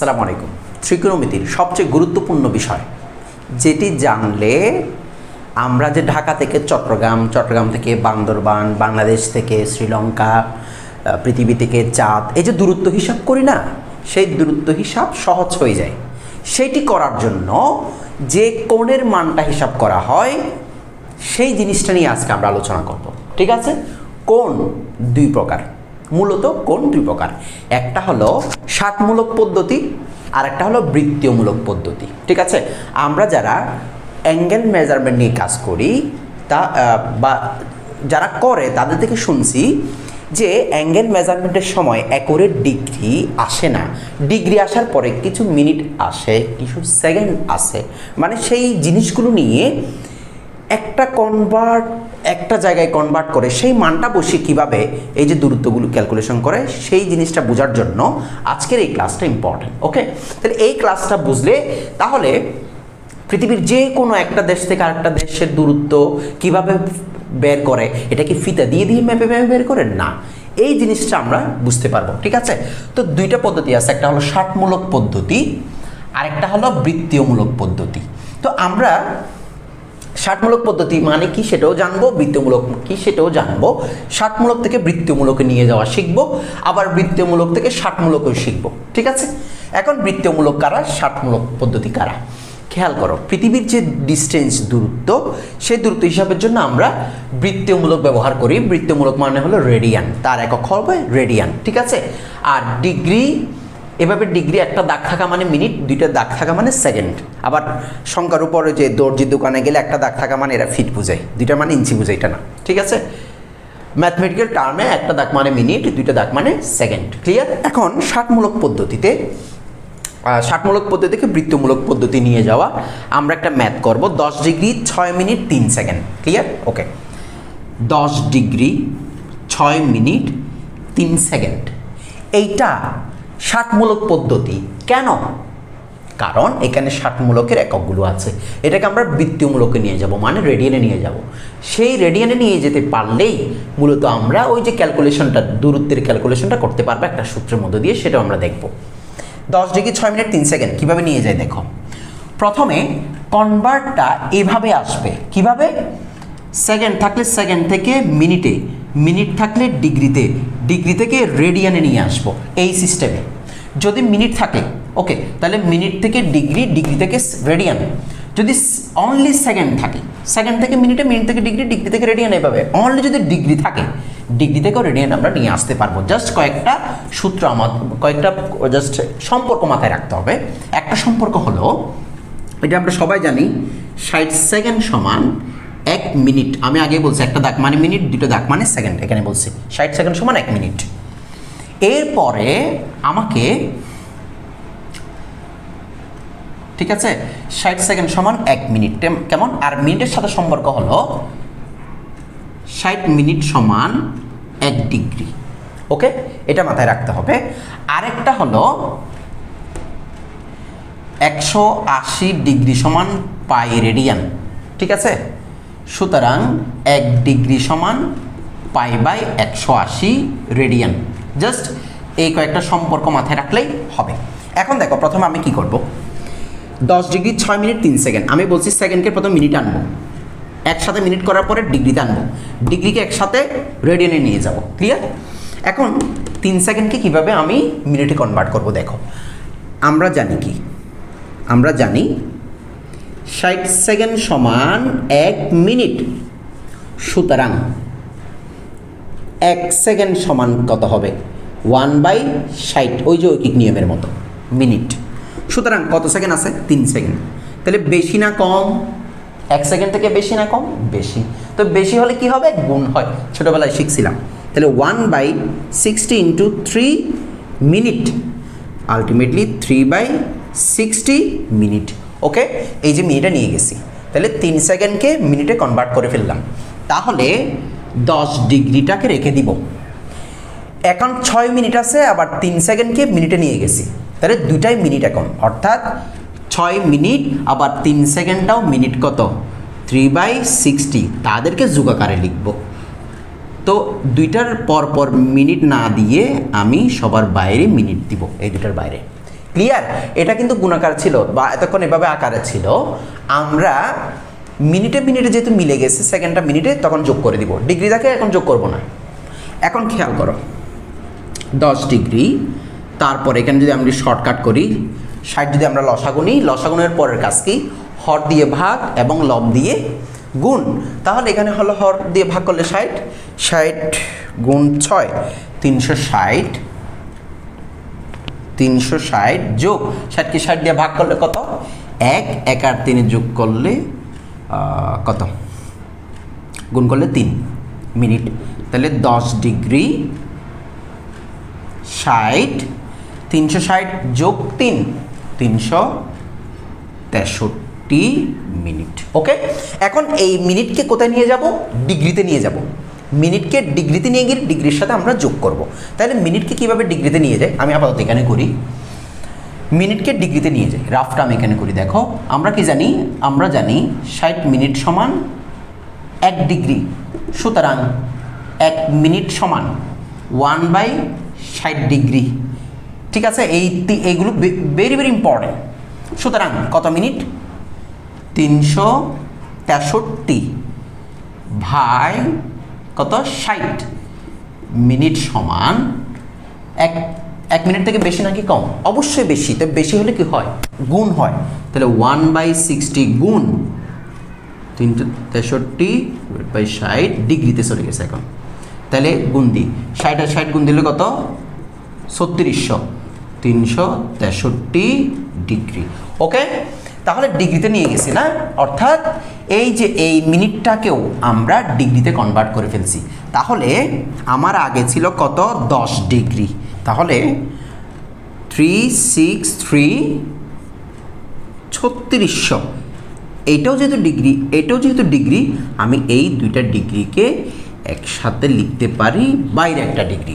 আসসালামু আলাইকুম। ত্রিকোণমিতির সবচেয়ে গুরুত্বপূর্ণ বিষয়, যেটি জানলে আমরা যে ঢাকা থেকে চট্টগ্রাম চট্টগ্রাম থেকে বান্দরবান, বাংলাদেশ থেকে শ্রীলঙ্কা পৃথিবী থেকে চাঁদ, এই যে দূরত্ব হিসাব করি না, সেই দূরত্ব হিসাব সহজ হয়ে যায়। সেইটি করার জন্য যে কোণের মানটা হিসাব করা হয়, সেই জিনিসটা নিয়ে আজকে আমরা আলোচনা করব। ঠিক আছে? কোণ দুই প্রকার, মূলত কোণ দুই প্রকার। একটা হলো ষাটমূলক পদ্ধতি আর একটা হলো বৃত্তীয়মূলক পদ্ধতি। ঠিক আছে? আমরা যারা অ্যাঙ্গেল মেজারমেন্ট নিয়ে কাজ করি, তা বা যারা করে, তাদের থেকে শুনছি যে অ্যাঙ্গেল মেজারমেন্টের সময় অ্যাকোরেট ডিগ্রি আসে না। ডিগ্রি আসার পরে কিছু মিনিট আসে, কিছু সেকেন্ড আসে। মানে সেই জিনিসগুলো নিয়ে একটা কনভার্ট একটা জায়গায় কনভার্ট করে সেই মানটা বসিয়ে কীভাবে এই যে দূরত্বগুলো ক্যালকুলেশন করে, সেই জিনিসটা বোঝার জন্য আজকের এই ক্লাসটা ইম্পর্টেন্ট ওকে তাহলে এই ক্লাসটা বুঝলে তাহলে পৃথিবীর যে কোনো একটা দেশ থেকে আরেকটা দেশের দূরত্ব কীভাবে বের করে, এটা কি ফিতা দিয়ে দিয়ে ম্যাপে ম্যাপে বের করে? না, এই জিনিসটা আমরা বুঝতে পারব, ঠিক আছে? তো দুইটা পদ্ধতি আছে, একটা হলো ষাটমূলক পদ্ধতি, আরেকটা হলো বৃত্তীয়মূলক পদ্ধতি। তো আমরা ষাটমূলক পদ্ধতি মানে কি সেটাও জানব, বৃত্তিমূলক কি সেটাও জানব। ষাটমূলক থেকে বৃত্তমূলকে নিয়ে যাওয়া শিখব, আবার বৃত্তিমূলক থেকে ষাটমূলকও শিখব, ঠিক আছে? এখন বৃত্তিমূলক কারা, ষাটমূলক পদ্ধতি কারা? খেয়াল করো, পৃথিবীর যে ডিস্টেন্স দূরত্ব, সেই দূরত্ব হিসাবের জন্য আমরা বৃত্তিমূলক ব্যবহার করি। বৃত্তিমূলক মানে হলো রেডিয়ান তার একক হবে রেডিয়ান ঠিক আছে? আর ডিগ্রি এভাবে ডিগ্রি একটা দাগ থাকা মানে মিনিট দুইটা দাগ থাকা মানে সেকেন্ড আবার সংখ্যার উপরে যে দর্জির দোকানে গেলে একটা দাগ থাকা মানে এরা ফিট বোঝায়। দুইটা মানে ইঞ্চি বোঝায় এটা না। ঠিক আছে? ম্যাথমেটিক্যাল টার্মে একটা দাগ মানে মিনিট দুইটা দাগ মানে সেকেন্ড ক্লিয়ার এখন ষাটমূলক পদ্ধতিতে ষাটমূলক পদ্ধতি থেকে বৃত্তমূলক পদ্ধতি নিয়ে যাওয়া। আমরা একটা ম্যাথ করব। দশ ডিগ্রি ছয় মিনিট তিন সেকেন্ড ক্লিয়ার ওকে দশ ডিগ্রি ছয় মিনিট তিন সেকেন্ড এইটা ষাটমূলক পদ্ধতি। কেন? কারণ এখানে ষাটমূলকের এককগুলো আছে। এটাকে আমরা বৃত্তীয়মূলকে নিয়ে যাব মানে রেডিয়ানে নিয়ে যাব। সেই রেডিয়ানে নিয়ে যেতে পারলেই মূলত আমরা ওই যে ক্যালকুলেশনটা দূরত্বের ক্যালকুলেশনটা করতে পারব একটা সূত্রের মধ্য দিয়ে, সেটাও আমরা দেখব। দশ ডিগ্রি ছয় মিনিট তিন সেকেন্ড, কীভাবে নিয়ে যায় দেখো। প্রথমে কনভার্টটা এভাবে আসবে। কীভাবে? সেকেন্ড, থাকলে সেকেন্ড থেকে মিনিটে। মিনিট থাকলে ডিগ্রিতে, ডিগ্রি থেকে রেডিয়ানে নিয়ে আসব এই সিস্টেমে যদি মিনিট থাকে ওকে তাহলে মিনিট থেকে ডিগ্রি ডিগ্রি থেকে রেডিয়ান। যদি অনলি সেকেন্ড থাকে সেকেন্ড থেকে মিনিটে, মিনিট থেকে ডিগ্রি ডিগ্রি থেকে রেডিয়ান এভাবে অনলি যদি ডিগ্রি থাকে, ডিগ্রি থেকেও রেডিয়ান আমরা নিয়ে আসতে পারব। জাস্ট কয়েকটা সূত্র আমার কয়েকটা জাস্ট সম্পর্ক মাথায় রাখতে হবে। একটা সম্পর্ক হলো, এটা আমরা সবাই জানি, ষাট সেকেন্ড সমান এক মিনিট, আমি আগে বলছি, একটা দাগ মানে মিনিট, দুটো দাগ মানে সেকেন্ড, এখানে বলছি। ষাট সেকেন্ড সমান এক মিনিট। এরপরে আমাকে, ঠিক আছে? ষাট সেকেন্ড সমান এক মিনিট কেমন? আর মিনিটের সাথে সম্পর্ক হলো ষাট মিনিট সমান এক ডিগ্রি। ওকে? এটা মাথায় রাখতে হবে। আরেকটা হলো একশো আশি ডিগ্রি সমান পাই রেডিয়ান, ঠিক আছে? সুতরাং এক ডিগ্রি সমান পাই বাই একশো আশি রেডিয়ান। জাস্ট এই কয়েকটা সম্পর্ক মাথায় রাখলেই হবে। এখন দেখো, প্রথমে আমি কি করব? দশ ডিগ্রি ছয় মিনিট তিন সেকেন্ড। আমি বলছি সেকেন্ডকে প্রথম মিনিট আনব। একসাথে মিনিট করার পরে ডিগ্রিতে আনব। ডিগ্রিকে একসাথে রেডিয়ানে নিয়ে যাব। ক্লিয়ার? এখন তিন সেকেন্ডকে কীভাবে আমি মিনিটে কনভার্ট করব দেখো। আমরা জানি কি? আমরা জানি ষাট সেকেন্ড সমান এক মিনিট। সুতরাং এক সেকেন্ড সমান কত হবে? ওয়ান বাই ষাট, ওই যে ঐকিক নিয়মের মতো, মিনিট। সুতরাং কত সেকেন্ড আছে? তিন সেকেন্ড। তাহলে বেশি না কম? এক সেকেন্ড থেকে বেশি না কম? বেশি। তো বেশি হলে কি হবে? গুণ হয়। ছোটোবেলায় শিখছিলাম। তাহলে one by sixty into three minute. Ultimately three by sixty minute. Okay এই যে মিনিটে নিয়ে গেছি। তাহলে তিন সেকেন্ডকে মিনিটে কনভার্ট করে ফেললাম। তাহলে দশ ডিগ্রিটাকে রেখে দিব। এখন ছয় মিনিট আছে, আবার তিন সেকেন্ডকে মিনিটে নিয়ে গেছি। তাহলে দুটাই মিনিট এখন। অর্থাৎ ছয় মিনিট আবার তিন সেকেন্ডটাও মিনিট কত? থ্রি বাই সিক্সটি তাদেরকে যুগাকারে লিখব। তো দুইটার পর পর মিনিট না দিয়ে আমি সবার বাইরে মিনিট দিব। এই দুটার বাইরে। ক্লিয়ার এটা কিন্তু গুণাকার ছিল বা এতক্ষণ এভাবে আকারে ছিল। আমরা মিনিটে মিনিটে যেহেতু মিলে গেছে, সেকেন্ডটা মিনিটে তখন যোগ করে দিব। ডিগ্রি দেখে এখন যোগ করব না। এখন খেয়াল করো, দশ ডিগ্রি, তারপর এখানে যদি আমরা শর্টকাট করি, ষাট যদি আমরা লসাগু নিই, লসাগুনের পরের কাজ কি? হর দিয়ে ভাগ এবং লব দিয়ে গুণ। তাহলে এখানে হলো হর দিয়ে ভাগ করলে ষাট ষাট গুণ ছয়, তিনশো ষাট তিনশো ষাট যোগ ষাটকে ষাট দিয়ে ভাগ করলে কত? এক এক আর তিনে যোগ করলে কত? গুণ করলে তিন মিনিট। তাহলে দশ ডিগ্রি ষাট, তিনশো ষাট যোগ তিন, তিনশো তেষট্টি মিনিট। ওকে? এখন এই মিনিটকে কোথায় নিয়ে যাব? ডিগ্রিতে নিয়ে যাব। মিনিটকে ডিগ্রিতে নিয়ে গিয়ে ডিগ্রির সাথে আমরা যোগ করব। তাহলে মিনিটকে কীভাবে ডিগ্রিতে নিয়ে যায়? আমি আপাতত এখানে করি। মিনিটকে ডিগ্রিতে নিয়ে যাই রাফটা আমি এখানে করি। দেখো, আমরা কি জানি? আমরা জানি ষাট মিনিট সমান এক ডিগ্রি। সুতরাং এক মিনিট সমান ওয়ান বাই ষাট ডিগ্রি। ঠিক আছে? এই এইগুলো ভেরি ভেরি ইম্পর্টেন্ট। সুতরাং কত মিনিট? তিনশো তেষট্টি ভাই কত? ষাট। মিনিট সমান এক এক মিনিট থেকে বেশি নাকি কম? অবশ্যই বেশি। তবে বেশি হলে কি হয়? গুণ হয়। তাহলে ওয়ান বাই সিক্সটি গুণ তিনশো তেষট্টি বাই ষাট ডিগ্রিতে চলে গেছে এখন। তাহলে গুণ দিই। ষাট আর ষাট গুণ দিলে কত? ছত্রিশশো। তিনশো তেষট্টি ডিগ্রি ওকে তাহলে ডিগ্রিতে নিয়ে গেছি না? অর্থাৎ এই যে এই মিনিটটাকেও আমরা ডিগ্রিতে কনভার্ট করে ফেলছি। তাহলে আমার আগে ছিল কত? দশ ডিগ্রি। তাহলে থ্রি সিক্স থ্রি ছত্রিশশো। এটাও যেহেতু ডিগ্রি, এটাও যেহেতু ডিগ্রি, আমি এই দুইটা ডিগ্রিকে একসাথে লিখতে পারি, বাইরে একটা ডিগ্রি।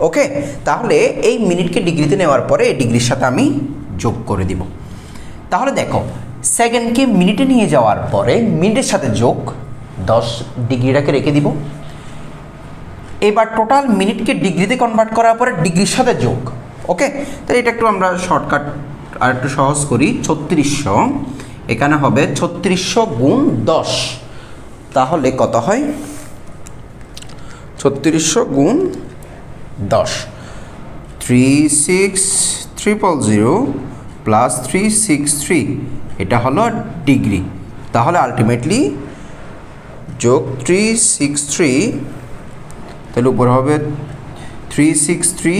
ওকে? তাহলে এই মিনিটকে ডিগ্রিতে নেওয়ার পরে এই ডিগ্রির সাথে আমি যোগ করে দিব। তাহলে দেখো সেকেন্ডকে মিনিটে নিয়ে যাওয়ার পরে মিনিটের সাথে যোগ দশ ডিগ্রিটাকে রেখে দিব। এবার টোটাল মিনিটকে ডিগ্রিতে কনভার্ট করার পরে ডিগ্রির সাথে যোগ, ওকে? তাহলে এটা একটু আমরা শর্টকাট আর একটু সহজ করি। ছত্রিশশো, এখানে হবে ছত্রিশশো গুণ দশ। তাহলে কত হয়? ছত্রিশশো গুণ দশ। Three six triple zero plus three six three এটা হলো ডিগ্রি। তাহলে আলটিমেটলি যোগ থ্রি সিক্স থ্রি তাহলে উপর হবে three six three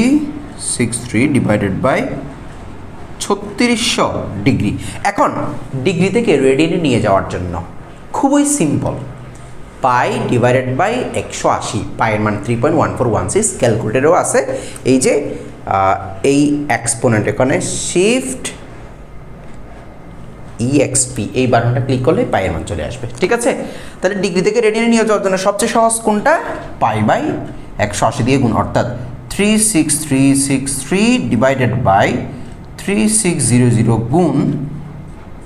six three divided by ছত্রিশশো ডিগ্রি। এখন ডিগ্রি থেকে রেডিয়ানে নিয়ে যাওয়ার জন্য খুবই সিম্পল পাই ডিভাইডেড বাই একশো আশি পায়ের মান three point one four one six ক্যালকুলেটারও আছে। এই যে এই এক্সপোনেন্ট এখানে শিফট ইএক্সপি এই বাটনটা ক্লিক করলে পায়ের মান চলে আসবে। ঠিক আছে? তাহলে ডিগ্রি থেকে রেডিয়ানে নিয়ে যাওয়ার জন্য সবচেয়ে সহজ কোনটা? পাই বাই একশো আশি দিয়ে গুণ, অর্থাৎ three six three six three divided by three six zero zero গুণ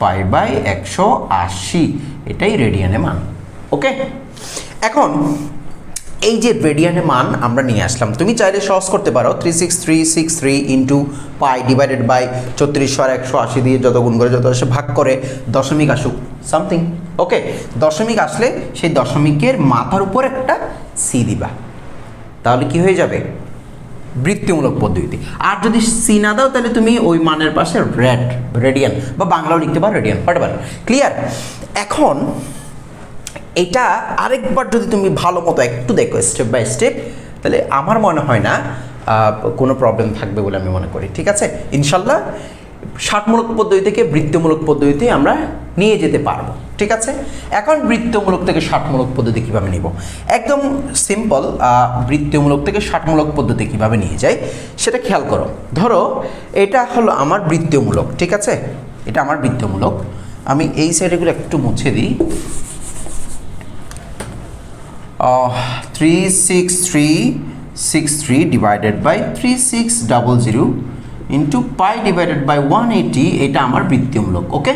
পাই বাই একশো আশি। এটাই রেডিয়ানে মান। ওকে এখন এই যে রেডিয়ানের মান আমরা নিয়ে আসলাম, তুমি চাইলে সহজ করতে পারো three six three six three into pi divided by চৌত্রিশশো আর একশো আশি দিয়ে যত গুণ করে যত আসে ভাগ করে দশমিক আসুক সামথিং ওকে দশমিক আসলে সেই দশমিকের মাথার উপর একটা সি দিবা। তাহলে কি হয়ে যাবে? বৃত্তিমূলক পদ্ধতি আর যদি সি না দাও, তাহলে তুমি ওই মানের পাশে রেড রেডিয়ান বা বাংলাও লিখতে পারো রেডিয়ান পারবে ক্লিয়ার এখন এটা আরেকবার যদি তুমি ভালো মতো একটু দেখো স্টেপ বাই স্টেপ তাহলে আমার মনে হয় না কোনো প্রবলেম থাকবে বলে আমি মনে করি, ঠিক আছে? ইনশাল্লাহ ষাটমূলক পদ্ধতি থেকে বৃত্তমূলক পদ্ধতিতে আমরা নিয়ে যেতে পারব, ঠিক আছে? এখন বৃত্তমূলক থেকে ষাটমূলক পদ্ধতি কীভাবে নিব? একদম সিম্পল বৃত্তমূলক থেকে ষাটমূলক পদ্ধতি কীভাবে নিয়ে যায় সেটা খেয়াল করো। ধরো, এটা হলো আমার বৃত্তমূলক, ঠিক আছে? এটা আমার বৃত্তমূলক। আমি এই সাইডেগুলো একটু মুছে দিই। Three six three six three divided by three six double zero into pi divided by one eighty এটা আমার বৃত্তিমূলক ওকে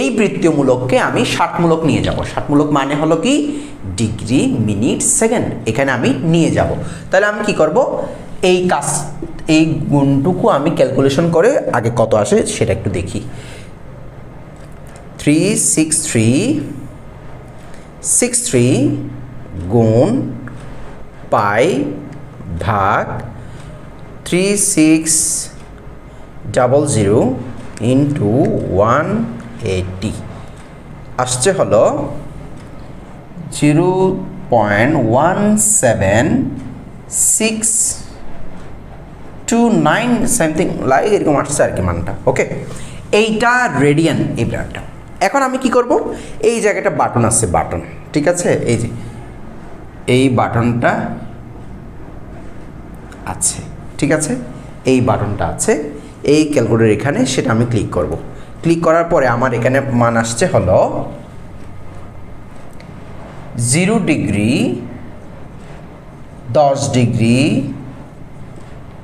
এই বৃত্তিমূলককে আমি ষাটমূলক নিয়ে যাব। ষাটমূলক মানে হলো কি? ডিগ্রি মিনিট সেকেন্ড, এখানে আমি নিয়ে যাব। তাহলে আমি কি করব? এই কাজ, এই গুণটুকু আমি ক্যালকুলেশন করে আগে কত আসে সেটা একটু দেখি। Three six three six three গুণ পাই ভাগ three six double zero into one eighty আসছে হলো zero point one seven six two nine something like এরকম আসছে আর কি মানটা ওকে এইটা রেডিয়ান এই ব্র্যান্ডটা এখন আমি কি করব? এই জায়গাটা বাটন আছে বাটন ঠিক আছে? এই যে এই বাটনটা আছে, ঠিক আছে? এই বাটনটা আছে, এই ক্যালকুলেটর এখানে সেটা আমি ক্লিক করব। ক্লিক করার পরে আমার এখানে মান আসছে হলো জিরো ডিগ্রি দশ ডিগ্রি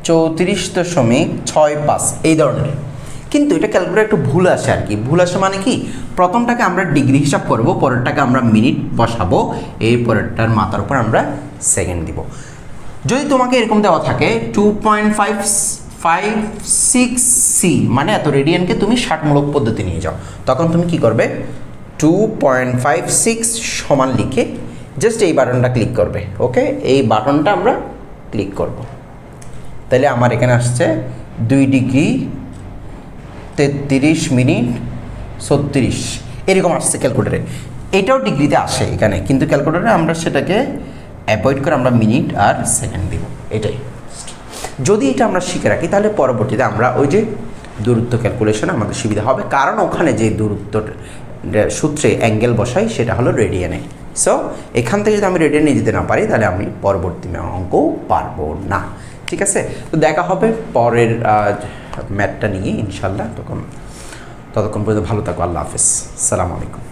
চৌত্রিশ দশমিক ছয় পাঁচ, এই ধরনের। কিন্তু এটা ক্যালকুলেটার একটু ভুল আসে আর কি। ভুল আসে মানে কি? প্রথমটাকে আমরা ডিগ্রি হিসাব করব, পরেরটাকে আমরা মিনিট বসাবো, এই পরেরটার মাথার উপর আমরা সেকেন্ড দিব। যদি তোমাকে এরকম দেওয়া থাকে two point five five six C মানে এত রেডিয়ানকে তুমি ষাটমূলক পদ্ধতি নিয়ে যাও। তখন তুমি কি করবে? টু পয়েন্ট ফাইভ সিক্স সমান লিখে জাস্ট এই বাটনটা ক্লিক করবে ওকে এই বাটনটা আমরা ক্লিক করব। তাহলে আমার এখানে আসছে দুই ডিগ্রি তেত্রিশ মিনিট ছত্রিশ। এরকম আসছে ক্যালকুলেটারে। এটাও ডিগ্রিতে আসে এখানে, কিন্তু ক্যালকুলেটারে আমরা সেটাকে অ্যাভয়েড করে আমরা মিনিট আর সেকেন্ড দিব। এটাই। যদি এটা আমরা শিখে রাখি, তাহলে পরবর্তীতে আমরা ওই যে দূরত্ব ক্যালকুলেশন আমাদের সুবিধা হবে। কারণ ওখানে যে দূরত্ব সূত্রে অ্যাঙ্গেল বসাই, সেটা হলো রেডিয়ানে। সো এখান থেকে যদি আমি রেডিয়ানে যেতে না পারি, তাহলে আমি পরবর্তী অঙ্কও পারব না। ঠিক আছে? তো দেখা হবে পরের ম্যাটটা নিয়ে ইনশাল্লাহ তখন ততক্ষণ পর্যন্ত ভালো থাকো আল্লাহ হাফেজ। সালাম আলাইকুম।